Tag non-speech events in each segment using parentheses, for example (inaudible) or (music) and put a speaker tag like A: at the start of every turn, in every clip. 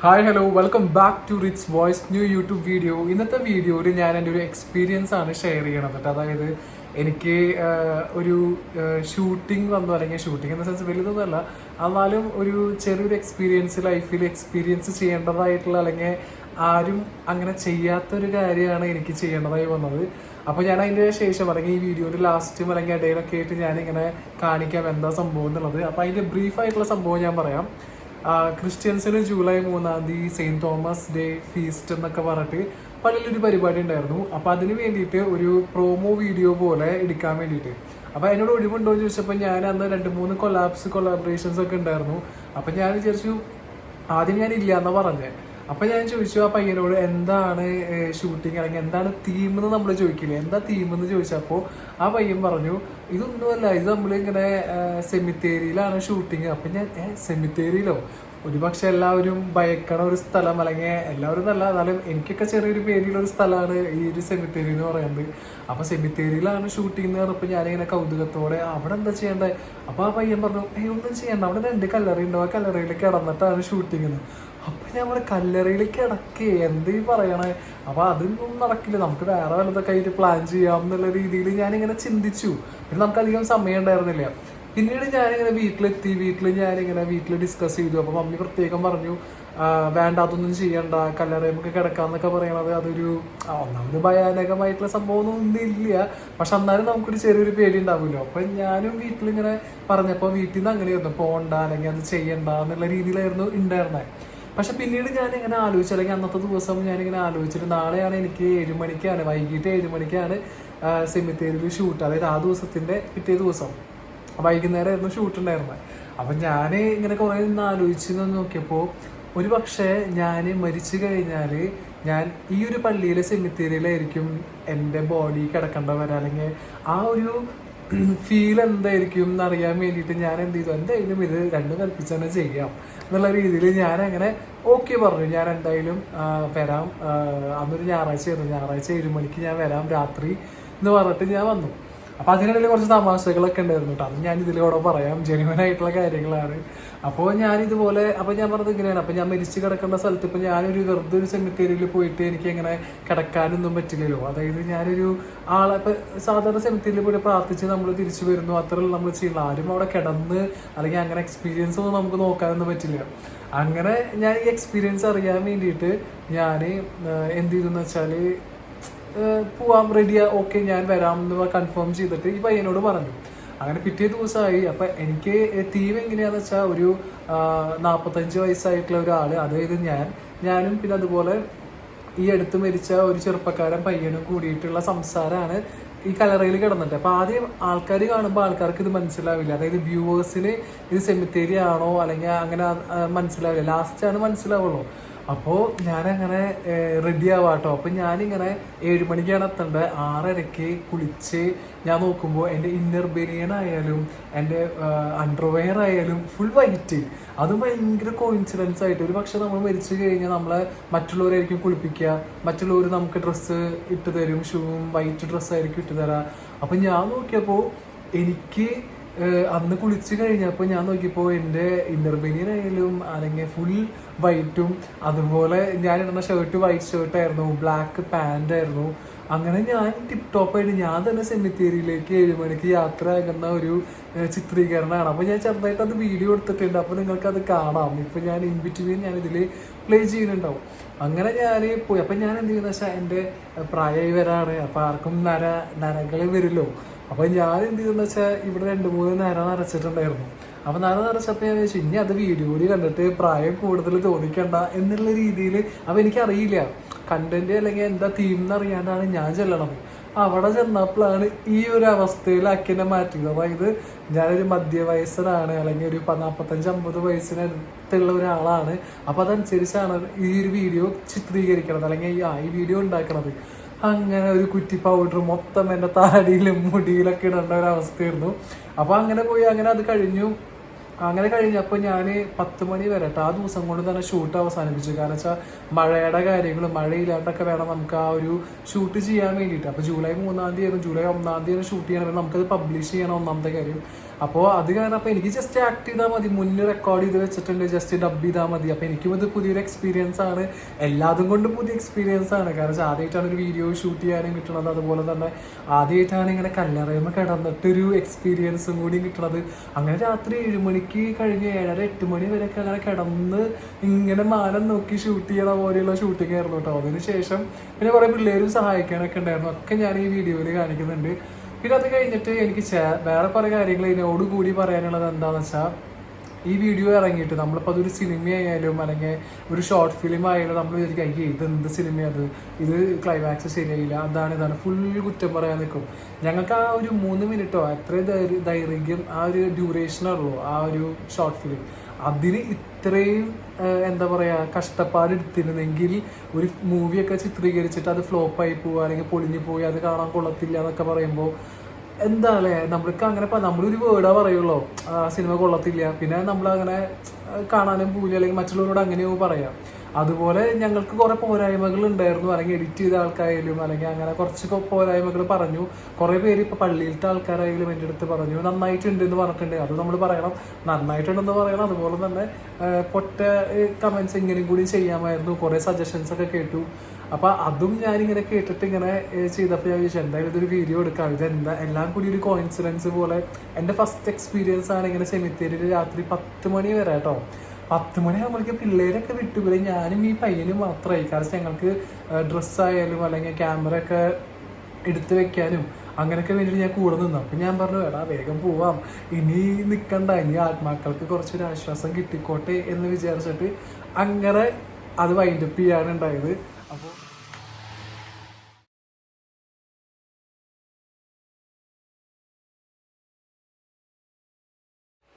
A: Hi hello welcome back to rich voice new YouTube video ഇന്നത്തെ വീഡിയോയിൽ ഞാൻ എന്റെ ഒരു എക്സ്പീരിയൻസ് ആണ് ഷെയർ ചെയ്യണത് കേട്ടോ. അതായത് എനിക്ക് ഒരു ഷൂട്ടിംഗ് വന്നു അല്ലെങ്കിൽ ഷൂട്ടിംഗ് എന്ന സെൻസ് വലുതൊന്നുമല്ല എന്നാലും ഒരു ചെറിയൊരു എക്സ്പീരിയൻസ് ലൈഫിൽ എക്സ്പീരിയൻസ് ചെയ്യേണ്ടതായിട്ടുള്ള അല്ലെങ്കിൽ ആരും അങ്ങനെ ചെയ്യാത്തൊരു കാര്യമാണ് എനിക്ക് ചെയ്യേണ്ടതായി വന്നത്. അപ്പോൾ ഞാൻ അതിന്റെ ശേഷം അല്ലെങ്കിൽ ഈ വീഡിയോയുടെ ലാസ്റ്റും അല്ലെങ്കിൽ ഇടയിലൊക്കെ ആയിട്ട് ഞാനിങ്ങനെ കാണിക്കാം എന്താ സംഭവം എന്നുള്ളത്. അപ്പോൾ അതിന്റെ ബ്രീഫായിട്ടുള്ള സംഭവം ഞാൻ പറയാം. ക്രിസ്ത്യൻസിന് ജൂലൈ മൂന്നാം തീയതി സെയിന്റ് തോമസ് ഡേ ഫീസ്റ്റ് എന്നൊക്കെ പറഞ്ഞിട്ട് പള്ളിയിലൊരു പരിപാടി ഉണ്ടായിരുന്നു. അപ്പോൾ അതിന് വേണ്ടിയിട്ട് ഒരു പ്രോമോ വീഡിയോ പോലെ എടുക്കാൻ വേണ്ടിയിട്ട്. അപ്പോൾ അതിനോട് ഒഴിവുണ്ടോ എന്ന് ചോദിച്ചപ്പോൾ ഞാൻ അന്ന് രണ്ട് മൂന്ന് കൊലാബ്സ് കൊലാബറേഷൻസ് ഒക്കെ ഉണ്ടായിരുന്നു. അപ്പോൾ ഞാൻ വിചാരിച്ചു ആദ്യം ഞാൻ ഇല്ല എന്നാണ് പറഞ്ഞത് അപ്പൊ ഞാൻ ചോദിച്ചു ആ പയ്യനോട് എന്താണ് ഷൂട്ടിങ് അല്ലെങ്കിൽ എന്താണ് തീം എന്ന് നമ്മൾ ചോദിക്കില്ലേ? എന്താ തീം എന്ന് ചോദിച്ചപ്പോൾ ആ പയ്യൻ പറഞ്ഞു ഇതൊന്നുമല്ല ഇത് നമ്മളിങ്ങനെ സെമിത്തേരിയിലാണ് ഷൂട്ടിങ് അപ്പൊ ഞാൻ സെമിത്തേരിയിലോ ഒരുപക്ഷെ എല്ലാവരും ഭയക്കണ ഒരു സ്ഥലം അല്ലെങ്കിൽ എല്ലാവരും നല്ല എന്നാലും എനിക്കൊക്കെ ചെറിയൊരു ഒരു സ്ഥലമാണ് ഈ ഒരു സെമിത്തേരി എന്ന് പറയുന്നത്. അപ്പൊ സെമിത്തേരിയിലാണ് ഷൂട്ടിംഗ് എന്ന് പറഞ്ഞപ്പോൾ ഞാനിങ്ങനെ കൗതുകത്തോടെ അവിടെ എന്താ ചെയ്യേണ്ടത് അപ്പൊ ആ പയ്യൻ പറഞ്ഞു ഏയ് ഒന്നും ചെയ്യണ്ട അവിടെ രണ്ട് കല്ലറ ഉണ്ടോ ആ കല്ലറയിൽ കിടന്നിട്ടാണ് ഷൂട്ടിംഗ് അപ്പൊ ഞാൻ അവിടെ കല്ലറയിൽ കിടക്കേ എന്ത് പറയണേ? അപ്പൊ അതൊന്നും നടക്കില്ല നമുക്ക് വേറെ വല്ലതൊക്കെ ആയിട്ട് പ്ലാൻ ചെയ്യാം എന്നുള്ള രീതിയിൽ ഞാനിങ്ങനെ ചിന്തിച്ചു. പിന്നെ നമുക്ക് അധികം സമയം ഉണ്ടായിരുന്നില്ല. പിന്നീട് ഞാനിങ്ങനെ വീട്ടിലെത്തി വീട്ടിൽ ഞാനിങ്ങനെ വീട്ടിൽ ഡിസ്കസ് ചെയ്തു. അപ്പോൾ മമ്മി പ്രത്യേകം പറഞ്ഞു വേണ്ടാത്തൊന്നും ചെയ്യണ്ട കല്ലറ നമുക്ക് കിടക്കാന്നൊക്കെ പറയണത് അതൊരു ഒന്നാമത് ഭയാനകമായിട്ടുള്ള സംഭവമൊന്നും ഒന്നും ഇല്ല. പക്ഷെ എന്നാലും നമുക്കൊരു ചെറിയൊരു പേടി ഉണ്ടാവുമല്ലോ അപ്പൊ ഞാനും വീട്ടിൽ ഇങ്ങനെ പറഞ്ഞപ്പോൾ വീട്ടിൽ നിന്ന് അങ്ങനെയായിരുന്നു പോണ്ട അല്ലെങ്കിൽ അത് ചെയ്യണ്ട എന്നുള്ള രീതിയിലായിരുന്നു ഉണ്ടായിരുന്നത് പക്ഷെ പിന്നീട് ഞാൻ ഇങ്ങനെ ആലോചിച്ചു അല്ലെങ്കിൽ അന്നത്തെ ദിവസം ഞാൻ ഇങ്ങനെ ആലോചിച്ചിട്ട് നാളെയാണ് എനിക്ക് ഏഴ് മണിക്കാണ് വൈകിട്ട് ഏഴ് മണിക്കാണ് സെമിത്തേരിയിൽ ഷൂട്ട് അതായത് ആ ദിവസത്തിന്റെ പിറ്റേ ദിവസം. വൈകുന്നേരമായിരുന്നു ഷൂട്ട് ഉണ്ടായിരുന്നത്. അപ്പം ഞാൻ ഇങ്ങനെ കുറേ നിന്ന് ആലോചിച്ച് നോക്കിയപ്പോൾ ഒരു പക്ഷേ ഞാൻ മരിച്ചു കഴിഞ്ഞാൽ ഞാൻ ഈ ഒരു പള്ളിയിലെ സെമിത്തേരിയിലായിരിക്കും എന്റെ ബോഡി കിടക്കേണ്ടവർ അല്ലെങ്കിൽ ആ ഒരു ഫീൽ എന്തായിരിക്കും എന്ന് അറിയാൻ വേണ്ടിയിട്ട് ഞാൻ എന്ത് ചെയ്തു. എന്തായാലും ഇത് രണ്ടും കൽപ്പിച്ച് തന്നെ ചെയ്യാം എന്നുള്ള രീതിയിൽ ഞാൻ അങ്ങനെ ഓക്കെ പറഞ്ഞു. ഞാൻ എന്തായാലും വരാം. അന്നൊരു ഞായറാഴ്ച ആയിരുന്നു. ഞായറാഴ്ച ഏഴ് മണിക്ക് ഞാൻ വരാം രാത്രി എന്ന് പറഞ്ഞിട്ട് ഞാൻ വന്നു. അപ്പൊ അതിനിടയിൽ കുറച്ച് തമാശകളൊക്കെ ഉണ്ടായിരുന്നു കേട്ടോ. അത് ഞാൻ ഇതിലൂടെ പറയാം. ജെനുവൻ ആയിട്ടുള്ള കാര്യങ്ങളാണ്. അപ്പോൾ ഞാൻ ഇതുപോലെ അപ്പൊ ഞാൻ പറഞ്ഞത് ഇങ്ങനെയാണ്. അപ്പൊ ഞാൻ മരിച്ചു കിടക്കേണ്ട സ്ഥലത്ത് ഇപ്പൊ ഞാനൊരു വെറുതെ ഒരു സെമിത്തേരിയിൽ പോയിട്ട് എനിക്ക് എങ്ങനെ കിടക്കാനൊന്നും പറ്റില്ലല്ലോ. അതായത് ഞാനൊരു ആളെ ഇപ്പൊ സാധാരണ സെമിത്തേരിയിൽ പോയിട്ട് പ്രാർത്ഥിച്ച് നമ്മൾ തിരിച്ചു വരുന്നു. അത്ര നമ്മൾ ചെയ്യുന്ന ആരും അവിടെ കിടന്ന് അല്ലെങ്കിൽ അങ്ങനെ എക്സ്പീരിയൻസ് ഒന്നും നമുക്ക് നോക്കാനൊന്നും പറ്റില്ല. അങ്ങനെ ഞാൻ ഈ എക്സ്പീരിയൻസ് അറിയാൻ വേണ്ടിയിട്ട് ഞാൻ എന്ത് ചെയ്തെന്ന് വെച്ചാൽ ഏഹ് പോവാം റെഡിയാ ഓക്കെ ഞാൻ വരാം എന്ന് കൺഫേം ചെയ്തിട്ട് ഈ പയ്യനോട് പറഞ്ഞു. അങ്ങനെ പിറ്റേ ദിവസമായി അപ്പൊ എനിക്ക് തീം എങ്ങനെയാന്ന് വെച്ചാൽ ഒരു നാൽപ്പത്തഞ്ച് വയസ്സായിട്ടുള്ള ഒരാൾ അതായത് ഞാൻ ഞാനും പിന്നെ അതുപോലെ ഈ അടുത്ത് മരിച്ച ഒരു ചെറുപ്പക്കാരൻ പയ്യനും കൂടിയിട്ടുള്ള സംസാരമാണ് ഈ കലറയിൽ കിടന്നിട്ട്. അപ്പൊ ആദ്യം ആൾക്കാർ കാണുമ്പോൾ ആൾക്കാർക്ക് ഇത് മനസ്സിലാവില്ല. അതായത് വ്യൂവേഴ്സിന് ഇത് സെമിത്തേരി ആണോ അല്ലെങ്കിൽ അങ്ങനെ മനസ്സിലാവില്ല. ആണ് മനസ്സിലാവുള്ളൂ. അപ്പോൾ ഞാനങ്ങനെ റെഡി ആവാട്ടോ അപ്പം ഞാനിങ്ങനെ ഏഴ് മണിക്കാണ് എത്തേണ്ടത്. ആറരയ്ക്ക് കുളിച്ച് ഞാൻ നോക്കുമ്പോൾ എന്റെ ഇന്നർ ബനിയൻ ആയാലും എന്റെ അണ്ടർവെയർ ആയാലും ഫുൾ വൈറ്റ് അത് ഭയങ്കര കോയിൻസിഡൻസ് ആയിട്ട്. ഒരു പക്ഷെ നമ്മൾ മരിച്ചു കഴിഞ്ഞാൽ നമ്മളെ മറ്റുള്ളവരായിരിക്കും കുളിപ്പിക്കുക. മറ്റുള്ളവർ നമുക്ക് ഡ്രസ്സ് ഇട്ട് തരും. ഷൂവും വൈറ്റ് ഡ്രസ്സായിരിക്കും ഇട്ട് തരാം. അപ്പം ഞാൻ നോക്കിയപ്പോൾ എനിക്ക് അന്ന് കുളിച്ച് കഴിഞ്ഞപ്പോൾ ഞാൻ നോക്കിയപ്പോൾ എന്റെ ഇന്നർ ബനിയനായാലും അല്ലെങ്കിൽ ഫുൾ വൈറ്റും അതുപോലെ ഞാൻ ഇടുന്ന ഷർട്ട് വൈറ്റ് ഷർട്ട് ആയിരുന്നു ബ്ലാക്ക് പാന്റ് ആയിരുന്നു. അങ്ങനെ ഞാൻ ടിപ് ടോപ്പായിട്ട് ഞാൻ തന്നെ സെമിത്തേരിയിലേക്ക് ഏഴ് മണിക്ക് യാത്ര ആകുന്ന ഒരു ചിത്രീകരണമാണ്. അപ്പോൾ ഞാൻ ചെറുതായിട്ട് അത് വീഡിയോ എടുത്തിട്ടുണ്ട്. അപ്പോൾ നിങ്ങൾക്ക് അത് കാണാം. ഇപ്പം ഞാൻ ഇൻ ബിറ്റ്വീൻ ഞാൻ ഇതിൽ പ്ലേ ചെയ്യുന്നുണ്ടാവും. അങ്ങനെ ഞാൻ പോയി. അപ്പം ഞാൻ എന്ത് ചെയ്യുന്ന വെച്ചാൽ എന്റെ പ്രായമായി വരാണ്. അപ്പോൾ ആർക്കും നര നരകൾ വരുമല്ലോ അപ്പൊ ഞാൻ എന്ത് ചെയ്തെന്ന് വെച്ചാൽ ഇവിടെ രണ്ട് മൂന്ന് നേരം നിറച്ചിട്ടുണ്ടായിരുന്നു അപ്പൊ നര നിറച്ചപ്പോ ഞാൻ വെച്ചു ഇനി അത് വീഡിയോ കൂടി കണ്ടിട്ട് പ്രായം കൂടുതൽ തോന്നിക്കണ്ട എന്നുള്ള രീതിയിൽ അപ്പൊ എനിക്കറിയില്ല. കണ്ടന്റ് അല്ലെങ്കിൽ എന്താ തീം എന്നറിയാണ്ടാണ് ഞാൻ ചെല്ലണത്. അവിടെ ചെന്നപ്പോഴാണ് ഈ ഒരു അവസ്ഥയിലാക്കി എന്നെ മാറ്റിയത്. അതായത് ഞാനൊരു മധ്യവയസ്സനാണ് അല്ലെങ്കിൽ ഒരു നാൽപ്പത്തഞ്ച് അമ്പത് വയസ്സിനടുത്തുള്ള ഒരാളാണ്. അപ്പൊ അതനുസരിച്ചാണ് ഈ ഒരു വീഡിയോ ചിത്രീകരിക്കണത് അല്ലെങ്കിൽ ആ, ഈ വീഡിയോ ഉണ്ടാക്കണത്. അങ്ങനെ ഒരു കുറ്റി പൗഡർ മൊത്തം എന്റെ താടിയിലും മുടിയിലൊക്കെ ഇടേണ്ട ഒരു അവസ്ഥയായിരുന്നു. അപ്പൊ അങ്ങനെ പോയി അങ്ങനെ അത് കഴിഞ്ഞു. അങ്ങനെ കഴിഞ്ഞപ്പോൾ ഞാൻ പത്ത് മണി വരെ ആ ദിവസം കൊണ്ട് തന്നെ ഷൂട്ട് അവസാനിപ്പിച്ചു. കാരണം വെച്ചാൽ മഴയുടെ കാര്യങ്ങളും മഴയില്ലാണ്ടൊക്കെ വേണം നമുക്ക് ആ ഒരു ഷൂട്ട് ചെയ്യാൻ വേണ്ടിയിട്ട്. അപ്പോൾ ജൂലൈ മൂന്നാം തീയതി ആയിരുന്നു. ജൂലൈ ഒന്നാം തീയതി ഷൂട്ട് ചെയ്യണമെങ്കിൽ നമുക്കത് പബ്ലിഷ് ചെയ്യണം ഒന്നാമത്തെ കാര്യം. അപ്പോൾ അത് കാരണം അപ്പോൾ എനിക്ക് ജസ്റ്റ് ആക്ട് ചെയ്താൽ മതി. മുന്നേ റെക്കോർഡ് ചെയ്ത് വെച്ചിട്ടുണ്ട്. ജസ്റ്റ് ഡബ് ചെയ്താൽ മതി. അപ്പോൾ എനിക്കും ഇത് പുതിയൊരു എക്സ്പീരിയൻസ് ആണ്. എല്ലാതും കൊണ്ടും പുതിയ എക്സ്പീരിയൻസ് ആണ്. കാരണം ആദ്യമായിട്ടാണ് ഒരു വീഡിയോ ഷൂട്ട് ചെയ്യാനും കിട്ടുന്നത് അതുപോലെ തന്നെ ആദ്യമായിട്ടാണ് ഇങ്ങനെ കല്ലറയുമ്പോൾ കിടന്നിട്ടൊരു എക്സ്പീരിയൻസും കൂടി കിട്ടുന്നത് അങ്ങനെ രാത്രി ഏഴ് മണിക്ക് കഴിഞ്ഞ് ഏഴര എട്ട് മണി വരെയൊക്കെ അങ്ങനെ കിടന്ന് ഇങ്ങനെ മാനം നോക്കി ഷൂട്ട് ചെയ്യണ പോലെയുള്ള ഷൂട്ടിംഗ് ആയിരുന്നു കേട്ടോ. അതിനുശേഷം പിന്നെ കുറേ പിള്ളേരും സഹായിക്കാനൊക്കെ ഉണ്ടായിരുന്നു. ഒക്കെ ഞാൻ ഈ വീഡിയോയിൽ കാണിക്കുന്നുണ്ട്. പിന്നെ അത് കഴിഞ്ഞിട്ട് എനിക്ക് വേറെ പല കാര്യങ്ങൾ ഇതിനോട് കൂടി പറയാനുള്ളത് എന്താണെന്ന് വെച്ചാൽ ഈ വീഡിയോ ഇറങ്ങിയിട്ട് നമ്മളിപ്പോൾ അതൊരു സിനിമയായാലും അല്ലെങ്കിൽ ഒരു ഷോർട്ട് ഫിലിം ആയാലും നമ്മൾ വിചാരിക്കും ഇത് എന്ത് സിനിമയാണ് ഇത് ക്ലൈമാക്സ് ശരിയായില്ല. അതാണ് ഇതാണ്. ഫുൾ കുറ്റം പറയാൻ നിൽക്കും ഞങ്ങൾക്ക് ആ ഒരു മൂന്ന് മിനിറ്റോ ദൈർ- ദൈർഘ്യം ആ ഒരു ഡ്യൂറേഷനുള്ളൂ ആ ഒരു ഷോർട്ട് ഫിലിം അതിന് ഇത്രയും എന്താ പറയുക കഷ്ടപ്പാട് എടുത്തിരുന്നെങ്കിൽ ഒരു മൂവിയൊക്കെ ചിത്രീകരിച്ചിട്ട് അത് ഫ്ലോപ്പായി പോവുക അല്ലെങ്കിൽ പൊളിഞ്ഞു പോയി അത് കാണാൻ കൊള്ളത്തില്ല എന്നൊക്കെ പറയുമ്പോൾ എന്താ അല്ലേ നമ്മൾക്ക് അങ്ങനെ നമ്മളൊരു വേർഡാ പറയുള്ളൂ. ആ സിനിമ കൊള്ളത്തില്ല. പിന്നെ നമ്മളങ്ങനെ കാണാനും പോവില്ല അല്ലെങ്കിൽ മറ്റുള്ളവരോട് അങ്ങനെയോ പറയാം. അതുപോലെ ഞങ്ങൾക്ക് കുറേ പോരായ്മകൾ ഉണ്ടായിരുന്നു. അല്ലെങ്കിൽ എഡിറ്റ് ചെയ്ത ആൾക്കായാലും അല്ലെങ്കിൽ അങ്ങനെ കുറച്ച് പോരായ്മകൾ പറഞ്ഞു. കുറേ പേര് ഇപ്പൊ പള്ളിയിലത്തെ ആൾക്കാരായാലും എന്റെ അടുത്ത് പറഞ്ഞു നന്നായിട്ടുണ്ട് എന്ന് പറഞ്ഞിട്ടുണ്ട്. അത് നമ്മൾ പറയണം. നന്നായിട്ടുണ്ടെന്ന് പറയണം. അതുപോലെ തന്നെ പൊട്ട കമന്റ്സ് ഇങ്ങനെയും കൂടി ചെയ്യാമായിരുന്നു. കുറേ സജഷൻസ് ഒക്കെ കേട്ടു. അപ്പോൾ അതും ഞാനിങ്ങനെ കേട്ടിട്ട് ഇങ്ങനെ ചെയ്തപ്പോൾ ഞാൻ വിചാരിച്ചു എന്തായാലും ഇതൊരു വീഡിയോ എടുക്കാം. ഇത് എന്താ എല്ലാം കൂടി ഒരു കോയിൻസിഡൻസ് പോലെ എന്റെ ഫസ്റ്റ് എക്സ്പീരിയൻസ് ആണ് ഇങ്ങനെ സെമിത്തേരിയിൽ രാത്രി പത്ത് മണി വരെ കേട്ടോ. പത്ത് മണിയാകുമ്പോഴേക്ക് പിള്ളേരൊക്കെ വിട്ടുപോയി ഞാനും ഈ പയ്യനും മാത്രമായി. കാരണം ഞങ്ങൾക്ക് ഡ്രസ്സായാലും അല്ലെങ്കിൽ ക്യാമറ ഒക്കെ എടുത്തു വെക്കാനും അങ്ങനെയൊക്കെ വേണ്ടിയിട്ട് ഞാൻ കൂടെ നിന്നു. അപ്പം ഞാൻ പറഞ്ഞു എടാ വേഗം പോവാം. ഇനി നിൽക്കണ്ട ഇനി ആത്മാക്കൾക്ക് കുറച്ചൊരു ആശ്വാസം കിട്ടിക്കോട്ടെ എന്ന് വിചാരിച്ചിട്ട് അങ്ങനെ അത് വൈൻഡപ്പ് ചെയ്യാണ് ഉണ്ടായത് അപ്പോൾ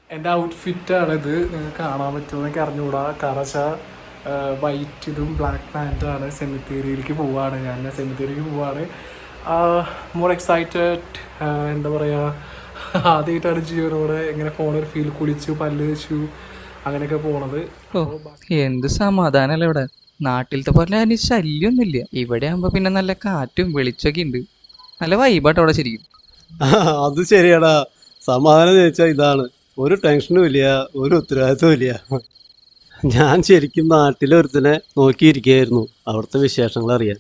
A: എന്റെ ഔട്ട്ഫിറ്റാണ് ഇത് നിങ്ങൾക്ക് കാണാൻ പറ്റുമോ എനിക്ക് അറിഞ്ഞുകൂടാ. കാരണം വെച്ചാൽ വൈറ്റ് ഇതും ബ്ലാക്ക് പാന്റാണ് സെമിത്തേരിയിലേക്ക് പോവാണ്. ഞാൻ സെമിത്തേരിക്ക് പോവാണ്. മോർ എക്സൈറ്റഡ് എന്താ പറയുക (laughs) ആദ്യമായിട്ടാണ് ജീവനോട് ഇങ്ങനെ പോണൊരു ഫീൽ കുളിച്ചു പല്ല് വെച്ചു അങ്ങനെയൊക്കെ പോണത്.
B: എന്ത് സമാധാനല്ലേ ഇവിടെ? നാട്ടിലത്തെ പോലെ അതിന് ശല്യമൊന്നുമില്ല ഇവിടെ ആകുമ്പോ പിന്നെ നല്ല കാറ്റും വെളിച്ചൊക്കെ ഉണ്ട്. നല്ല വൈബാട്ടോ അവിടെ ശരിക്കും. (laughs)
C: അത് ശരിയാടാ. സമാധാനം ചോദിച്ചാൽ ഇതാണ്. ഒരു ടെൻഷനും ഇല്ല ഒരു ഉത്തരവാദിത്വം ഇല്ല. ഞാൻ ശരിക്കും നാട്ടിലെ ഒരുത്തനെ നോക്കിയിരിക്കുകയായിരുന്നു അവിടുത്തെ വിശേഷങ്ങൾ അറിയാൻ.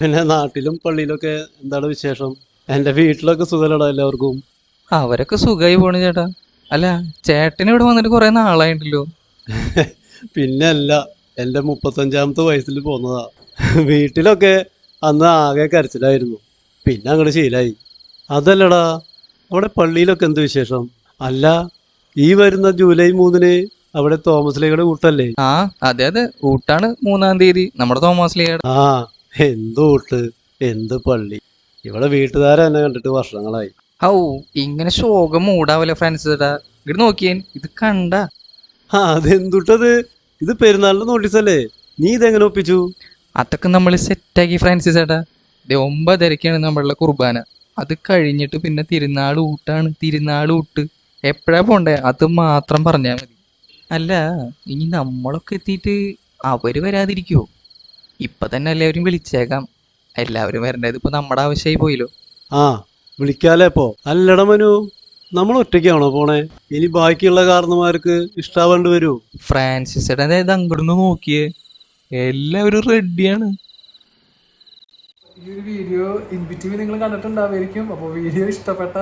C: പിന്നെ നാട്ടിലും പള്ളിയിലൊക്കെ എന്താണ് വിശേഷം? എന്റെ വീട്ടിലൊക്കെ സുഖമല്ലടാ എല്ലാവർക്കും.
B: അവരൊക്കെ സുഖമായി പോണു ചേട്ടാ. അല്ല ചേട്ടൻ ഇവിടെ വന്നിട്ട് കുറെ നാളായിട്ടല്ലോ
C: പിന്നെ അല്ല എന്റെ മുപ്പത്തഞ്ചാമത്തെ വയസ്സിൽ പോന്നതാ. വീട്ടിലൊക്കെ അന്ന് ആകെ കരച്ചിലായിരുന്നു. പിന്നെ അങ്ങോട്ട് ശീലായി. അതല്ലടാ അവിടെ പള്ളിയിലൊക്കെ എന്ത് വിശേഷം? അല്ല ഈ വരുന്ന ജൂലൈ മൂന്നിന് അവിടെ തോമസ് ലീഗയുടെ കൂട്ടല്ലേ
B: ആ അതെ അതെ. ഊട്ടാണ് മൂന്നാം തീയതി. നമ്മുടെ തോമസ് ലിയുടെ
C: ആ എന്ത് കൂട്ട് എന്ത് പള്ളി. ഇവിടെ വീട്ടുകാരെ എന്നെ കണ്ടിട്ട് വർഷങ്ങളായി.
B: ഔ ഇങ്ങനെ ശോകം മൂടാവല്ലേ ഫ്രാൻസ് ചേട്ടാ? ഇവിടെ നോക്കിയേൻ ഇത് കണ്ട.
C: ആ അതെന്തുട്ടത്? ഇത് പെരുന്നാളിന്റെ നോട്ടീസല്ലേ നീ ഇതെങ്ങനെ ഒപ്പിച്ചു?
B: അതൊക്കെ നമ്മൾ സെറ്റാക്കി ഫ്രാൻസിസ് ചേട്ടാ. ദേ ഒമ്പതരക്കാണ് നമ്മളുടെ കുർബാന. അത് കഴിഞ്ഞിട്ട് പിന്നെ തിരുനാൾ ഊട്ടാണ്. തിരുനാൾ ഊട്ട്. എപ്പോഴാ പോണ്ടേ? അത് മാത്രം പറഞ്ഞാൽ മതി. അല്ല ഇനി നമ്മളൊക്കെ എത്തിയിട്ട് അവർ വരാതിരിക്കുവോ ഇപ്പൊ തന്നെ എല്ലാവരും വിളിച്ചേക്കാം. എല്ലാവരും വരേണ്ടത് ഇപ്പൊ നമ്മുടെ ആവശ്യമായി പോയില്ലോ.
C: ആ വിളിക്കാലേ ഇപ്പോ? അല്ലട മനു നമ്മൾ ഒറ്റയ്ക്കാണോ പോണേ? ഇനി ബാക്കിയുള്ള കാരണന്മാർക്ക് ഇഷ്ടാവേണ്ടി വരൂ.
B: ഫ്രാൻസിസ് ചേട്ടൻ അതായത് അങ്ങോട്ട് നോക്കിയേ. എല്ലാവരും റെഡിയാണ്
A: ഈ ഒരു വീഡിയോ ഇൻ ബിറ്റ്വീൻ നിങ്ങൾ കണ്ടിട്ടുണ്ടാവുമായിരിക്കും. അപ്പോൾ വീഡിയോ ഇഷ്ടപ്പെട്ട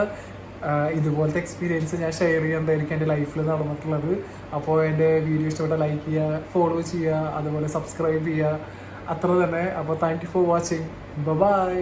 A: ഇതുപോലത്തെ എക്സ്പീരിയൻസ് ഞാൻ ഷെയർ ചെയ്യാണ്ടായിരിക്കും എന്റെ ലൈഫിൽ നടന്നിട്ടുള്ളത്. അപ്പോൾ എന്റെ വീഡിയോ ഇഷ്ടപ്പെട്ട ലൈക്ക് ചെയ്യുക ഫോളോ ചെയ്യുക അതുപോലെ സബ്സ്ക്രൈബ് ചെയ്യുക. അത്ര തന്നെ അപ്പോൾ thank you for watching bye